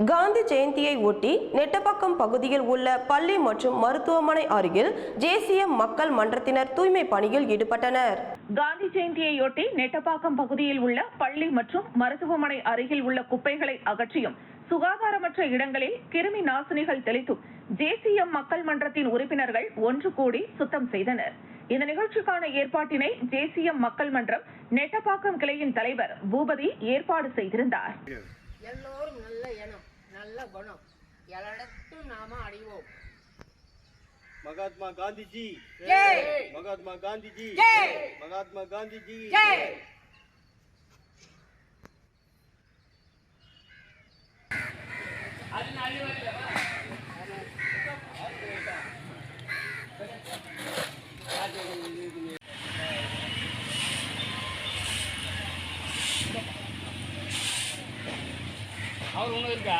காந்தி ஜெயந்தியை ஒட்டி நெட்டப்பாக்கம் பகுதியில் உள்ள பள்ளி மற்றும் மருத்துவமனை அருகில் ஜேசிஎம் மக்கள் மன்றத்தினர் தூய்மை பணியில் ஈடுபட்டனர். காந்தி ஜெயந்தியையொட்டி நெட்டப்பாக்கம் பகுதியில் உள்ள பள்ளி மற்றும் மருத்துவமனை அருகில் உள்ள குப்பைகளை அகற்றியும் சுகாதாரமற்ற இடங்களில் கிருமி நாசினிகள் தெளித்தும் ஜேசிஎம் மக்கள் மன்றத்தின் உறுப்பினர்கள் ஒன்று கூடி சுத்தம் செய்தனர். இந்த நிகழ்ச்சிக்கான ஏற்பாட்டினை ஜேசிஎம் மக்கள் மன்றம் நெட்டப்பாக்கம் கிளையின் தலைவர் பூபதி ஏற்பாடு செய்திருந்தார். எல்லோரும் நல்ல எண்ணம் நல்ல குணம் எல்லடத்தும் நாம அடைவோம் மகாத்மா காந்திஜி ஜெய்! மகாத்மா காந்திஜி ஜெய்! மகாத்மா காந்திஜி ஜெய்! அவர் ஒன்றும் இருக்கா